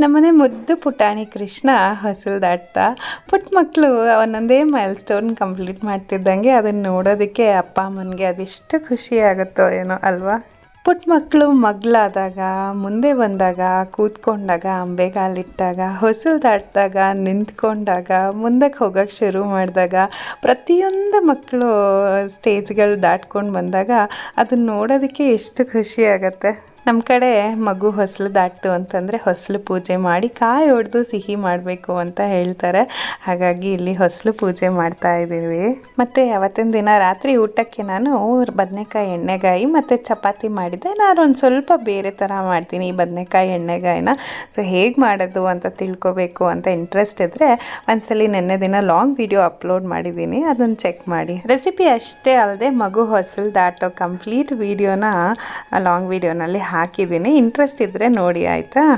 ನಮ್ಮನೆ ಮುದ್ದು ಪುಟಾಣಿ ಕೃಷ್ಣ ಹೊಸಲು ದಾಟ್ತಾ ಪುಟ್ಟ ಮಕ್ಕಳು ಒಂದೊಂದೇ ಮೈಲ್ ಸ್ಟೋನ್ ಕಂಪ್ಲೀಟ್ ಮಾಡ್ತಿದ್ದಂಗೆ ಅದನ್ನು ನೋಡೋದಕ್ಕೆ ಅಪ್ಪ ಅಮ್ಮನಿಗೆ ಅದೆಷ್ಟು ಖುಷಿ ಆಗುತ್ತೋ ಏನೋ ಅಲ್ವಾ? ಪುಟ್ಟ ಮಕ್ಕಳು ಮಗ್ಲಾದಾಗ, ಮುಂದೆ ಬಂದಾಗ, ಕೂತ್ಕೊಂಡಾಗ, ಅಂಬೆಗಾಲಿಟ್ಟಾಗ, ಹೊಸಲು ದಾಟಿದಾಗ, ನಿಂತ್ಕೊಂಡಾಗ, ಮುಂದಕ್ಕೆ ಹೋಗೋಕ್ಕೆ ಶುರು ಮಾಡಿದಾಗ, ಪ್ರತಿಯೊಂದು ಮಕ್ಕಳು ಸ್ಟೇಜ್ಗಳು ದಾಟ್ಕೊಂಡು ಬಂದಾಗ ಅದನ್ನು ನೋಡೋದಕ್ಕೆ ಎಷ್ಟು ಖುಷಿ ಆಗುತ್ತೆ. ನಮ್ಮ ಕಡೆ ಮಗು ಹೊಸಲು ದಾಟ್ತು ಅಂತಂದರೆ ಹೊಸಲು ಪೂಜೆ ಮಾಡಿ ಕಾಯಿ ಹೊಡೆದು ಸಿಹಿ ಮಾಡಬೇಕು ಅಂತ ಹೇಳ್ತಾರೆ. ಹಾಗಾಗಿ ಇಲ್ಲಿ ಹೊಸಲು ಪೂಜೆ ಮಾಡ್ತಾ ಇದ್ದೀವಿ. ಮತ್ತು ಅವತ್ತಿನ ದಿನ ರಾತ್ರಿ ಊಟಕ್ಕೆ ನಾನು ಬದನೆಕಾಯಿ ಎಣ್ಣೆಗಾಯಿ ಮತ್ತು ಚಪಾತಿ ಮಾಡಿದ್ದೆ ನಾನು ಒಂದು ಸ್ವಲ್ಪ ಬೇರೆ ಥರ ಮಾಡ್ತೀನಿ ಈ ಬದನೆಕಾಯಿ ಎಣ್ಣೆಗಾಯಿನ. ಸೊ ಹೇಗೆ ಮಾಡೋದು ಅಂತ ತಿಳ್ಕೊಬೇಕು ಅಂತ ಇಂಟ್ರೆಸ್ಟ್ ಇದ್ದರೆ ಒಂದ್ಸಲಿ ನೆನ್ನೆ ದಿನ ಲಾಂಗ್ ವಿಡಿಯೋ ಅಪ್ಲೋಡ್ ಮಾಡಿದ್ದೀನಿ. ಅದನ್ನು ಚೆಕ್ ಮಾಡಿ. ರೆಸಿಪಿ ಅಷ್ಟೇ ಅಲ್ಲದೆ ಮಗು ಹೊಸಲು ದಾಟೋ ಕಂಪ್ಲೀಟ್ ವಿಡಿಯೋನ ಲಾಂಗ್ ವಿಡಿಯೋನಲ್ಲಿ ಹಾಕಿದ್ದೀನಿ. ಇಂಟ್ರೆಸ್ಟ್ ಇದ್ದರೆ ನೋಡಿ ಆಯಿತಾ?